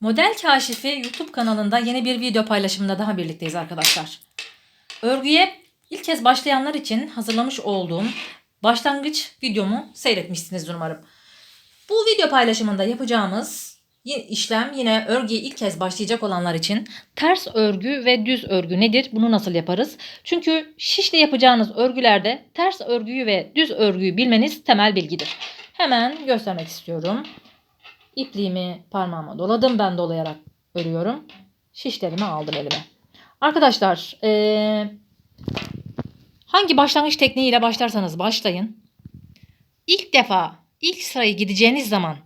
Model Kaşifi YouTube kanalında yeni bir video paylaşımında daha birlikteyiz arkadaşlar. Örgüye ilk kez başlayanlar için hazırlamış olduğum başlangıç videomu seyretmişsinizdir umarım. Bu video paylaşımında yapacağımız işlem yine örgüye ilk kez başlayacak olanlar için ters örgü ve düz örgü nedir? Bunu nasıl yaparız? Çünkü şişle yapacağınız örgülerde ters örgüyü ve düz örgüyü bilmeniz temel bilgidir. Hemen göstermek istiyorum. İpliğimi parmağıma doladım. Ben dolayarak örüyorum. Şişlerimi aldım elime. Arkadaşlar eee, hangi başlangıç tekniğiyle başlarsanız başlayın. İlk defa ilk sırayı gideceğiniz zaman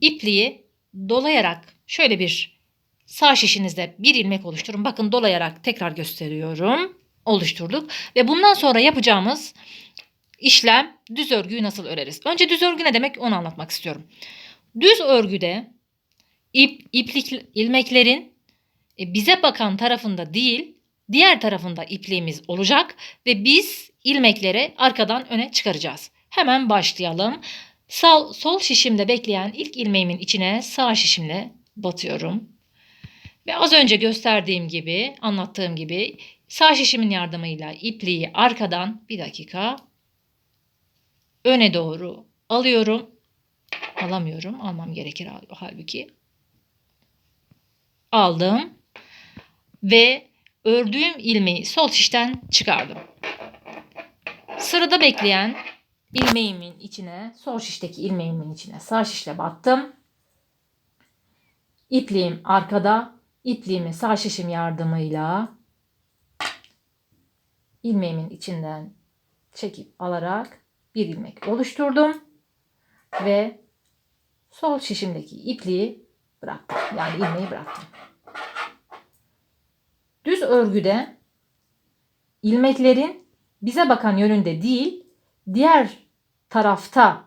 ipliği dolayarak şöyle bir sağ şişinizde bir ilmek oluşturun. Bakın dolayarak tekrar gösteriyorum. Oluşturduk. Ve bundan sonra yapacağımız işlem düz örgüyü nasıl öreriz? Önce düz örgü ne demek onu anlatmak istiyorum. Düz örgüde ip, iplik ilmeklerin e, bize bakan tarafında değil, diğer tarafında ipliğimiz olacak ve biz ilmekleri arkadan öne çıkaracağız. Hemen başlayalım. Sağ, sol şişimde bekleyen ilk ilmeğimin içine sağ şişimle batıyorum. Ve az önce gösterdiğim gibi, anlattığım gibi sağ şişimin yardımıyla ipliği arkadan bir dakika öne doğru alıyorum. Alamıyorum. Almam gerekir hal- halbuki. Aldım. Ve ördüğüm ilmeği sol şişten çıkardım. Sırada bekleyen ilmeğimin içine, sol şişteki ilmeğimin içine sağ şişle battım. İpliğim arkada, ipliğimi sağ şişim yardımıyla ilmeğimin içinden çekip alarak bir ilmek oluşturdum ve sol şişimdeki ipliği bıraktım. Yani ilmeği bıraktım. Düz örgüde ilmeklerin bize bakan yönünde değil, diğer tarafta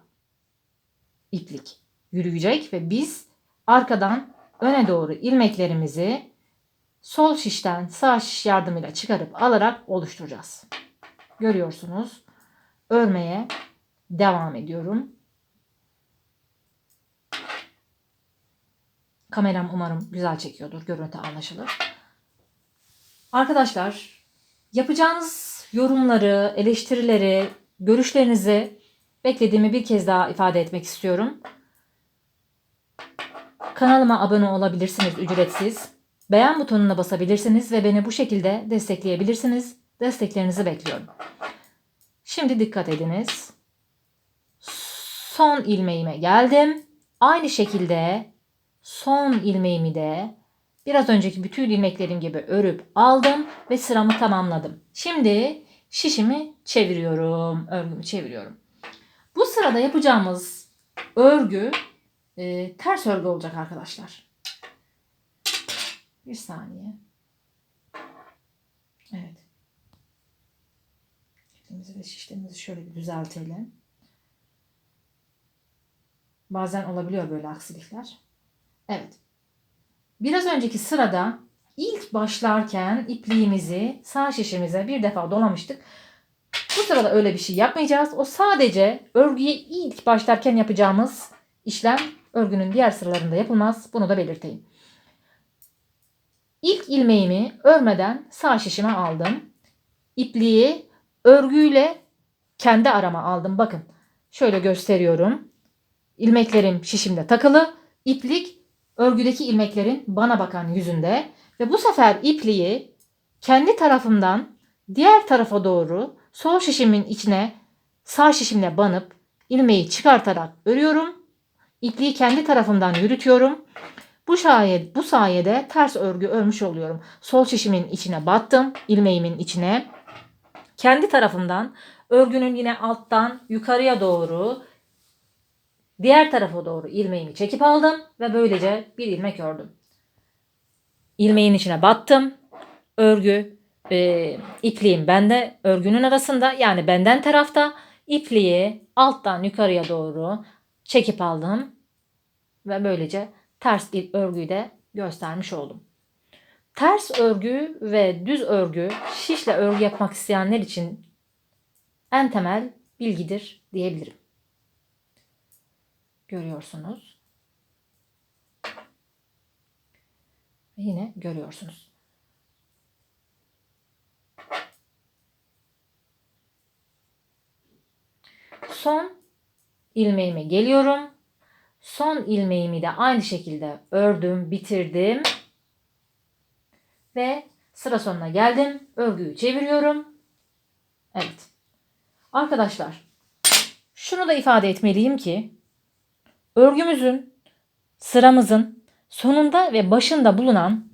iplik yürüyecek ve biz arkadan öne doğru ilmeklerimizi sol şişten sağ şiş yardımıyla çıkarıp alarak oluşturacağız. Görüyorsunuz. Örmeye devam ediyorum. Kameram umarım güzel çekiyordur. Görüntü anlaşılır. Arkadaşlar yapacağınız yorumları, eleştirileri, görüşlerinizi beklediğimi bir kez daha ifade etmek istiyorum. Kanalıma abone olabilirsiniz ücretsiz. Beğen butonuna basabilirsiniz ve beni bu şekilde destekleyebilirsiniz. Desteklerinizi bekliyorum. Şimdi dikkat ediniz. Son ilmeğime geldim. Aynı şekilde son ilmeğimi de biraz önceki bütün ilmeklerim gibi örüp aldım ve sıramı tamamladım. Şimdi şişimi çeviriyorum. Örgümü çeviriyorum. Bu sırada yapacağımız örgü e, ters örgü olacak arkadaşlar. Bir saniye. Evet. Şişlerimizi ve şişlerimizi şöyle bir düzeltelim. Bazen olabiliyor böyle aksilikler. Evet. Biraz önceki sırada ilk başlarken ipliğimizi sağ şişimize bir defa dolamıştık. Bu sırada öyle bir şey yapmayacağız. O sadece örgüye ilk başlarken yapacağımız işlem örgünün diğer sıralarında yapılmaz. Bunu da belirteyim. İlk ilmeğimi örmeden sağ şişime aldım. İpliği örgüyle kendi arama aldım. Bakın şöyle gösteriyorum. İlmeklerim şişimde takılı. İplik örgüdeki ilmeklerin bana bakan yüzünde ve bu sefer ipliği kendi tarafımdan diğer tarafa doğru sol şişimin içine sağ şişimle banıp ilmeği çıkartarak örüyorum. İpliği kendi tarafımdan yürütüyorum. Bu sayede, bu sayede ters örgü örmüş oluyorum. Sol şişimin içine battım, ilmeğimin içine. Kendi tarafımdan örgünün yine alttan yukarıya doğru diğer tarafa doğru ilmeğimi çekip aldım ve böylece bir ilmek ördüm. İlmeğin içine battım. Örgü e, ipliğim bende örgünün arasında yani benden tarafta ipliği alttan yukarıya doğru çekip aldım ve böylece ters bir örgüyü de göstermiş oldum. Ters örgü ve düz örgü şişle örgü yapmak isteyenler için en temel bilgidir diyebilirim. Görüyorsunuz. Ve yine görüyorsunuz. Son ilmeğime geliyorum. Son ilmeğimi de aynı şekilde ördüm, bitirdim. Ve sıra sonuna geldim. Örgüyü çeviriyorum. Evet. Arkadaşlar, şunu da ifade etmeliyim ki örgümüzün, sıramızın sonunda ve başında bulunan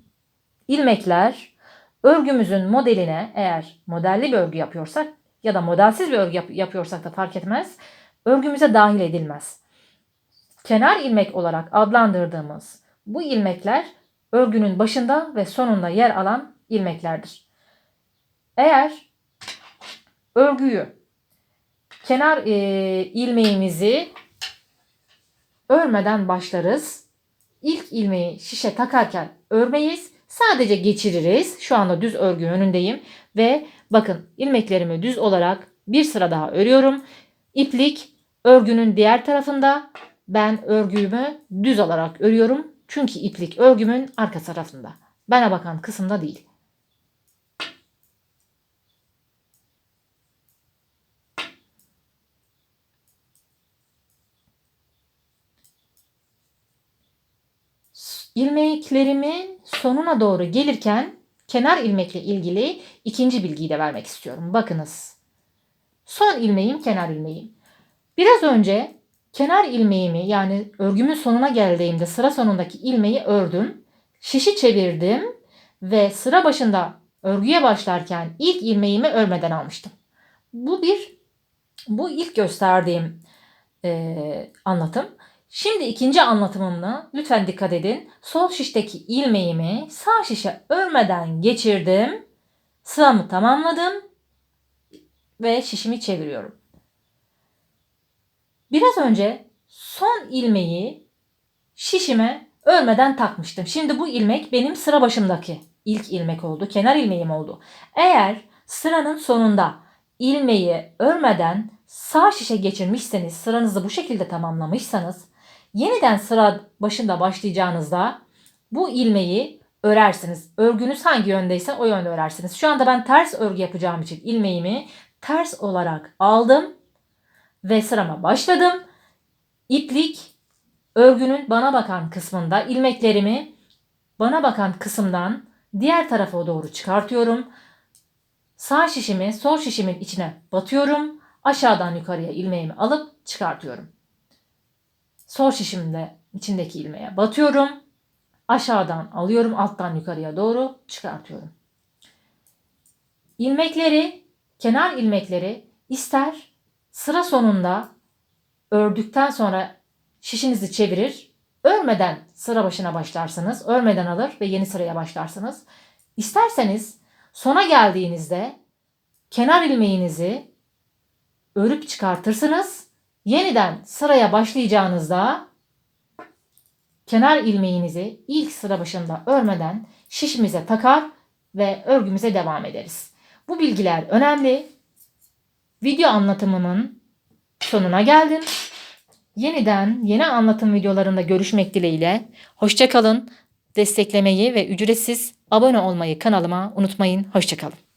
ilmekler örgümüzün modeline eğer modelli bir örgü yapıyorsak ya da modelsiz bir örgü yap- yapıyorsak da fark etmez. Örgümüze dahil edilmez. Kenar ilmek olarak adlandırdığımız bu ilmekler örgünün başında ve sonunda yer alan ilmeklerdir. Eğer örgüyü kenar e, ilmeğimizi örmeden başlarız. İlk ilmeği şişe takarken örmeyiz. Sadece geçiririz. Şu anda düz örgü önündeyim ve bakın ilmeklerimi düz olarak bir sıra daha örüyorum. İplik örgünün diğer tarafında. Ben örgümü düz olarak örüyorum. Çünkü iplik örgümün arka tarafında. Bana bakan kısımda değil. İlmeklerimin sonuna doğru gelirken kenar ilmekle ilgili ikinci bilgiyi de vermek istiyorum. Bakınız. Son ilmeğim kenar ilmeğim. Biraz önce kenar ilmeğimi yani örgümün sonuna geldiğimde sıra sonundaki ilmeği ördüm. Şişi çevirdim ve sıra başında örgüye başlarken ilk ilmeğimi örmeden almıştım. Bu bir bu ilk gösterdiğim e, anlatım. Şimdi ikinci anlatımımda lütfen dikkat edin. Sol şişteki ilmeğimi sağ şişe örmeden geçirdim. Sıramı tamamladım ve şişimi çeviriyorum. Biraz önce son ilmeği şişime örmeden takmıştım. Şimdi bu ilmek benim sıra başımdaki ilk ilmek oldu. Kenar ilmeğim oldu. Eğer sıranın sonunda ilmeği örmeden sağ şişe geçirmişseniz, sıranızı bu şekilde tamamlamışsanız Yeniden sıra başında başlayacağınızda bu ilmeği örersiniz. Örgünüz hangi yöndeyse o yönde örersiniz. Şu anda ben ters örgü yapacağım için ilmeğimi ters olarak aldım ve sırama başladım. İplik örgünün bana bakan kısmında ilmeklerimi bana bakan kısımdan diğer tarafa doğru çıkartıyorum. Sağ şişimi sol şişimin içine batıyorum. Aşağıdan yukarıya ilmeğimi alıp çıkartıyorum. Sol şişimde içindeki ilmeğe batıyorum. Aşağıdan alıyorum alttan yukarıya doğru çıkartıyorum. İlmekleri, kenar ilmekleri ister sıra sonunda ördükten sonra şişinizi çevirir. Örmeden sıra başına başlarsınız. Örmeden alır ve yeni sıraya başlarsınız. İsterseniz sona geldiğinizde kenar ilmeğinizi örüp çıkartırsınız Yeniden sıraya başlayacağınızda kenar ilmeğinizi ilk sıra başında örmeden şişimize takar ve örgümüze devam ederiz. Bu bilgiler önemli. Video anlatımımın sonuna geldim. Yeniden yeni anlatım videolarında görüşmek dileğiyle. Hoşçakalın. Desteklemeyi ve ücretsiz abone olmayı kanalıma unutmayın. Hoşçakalın.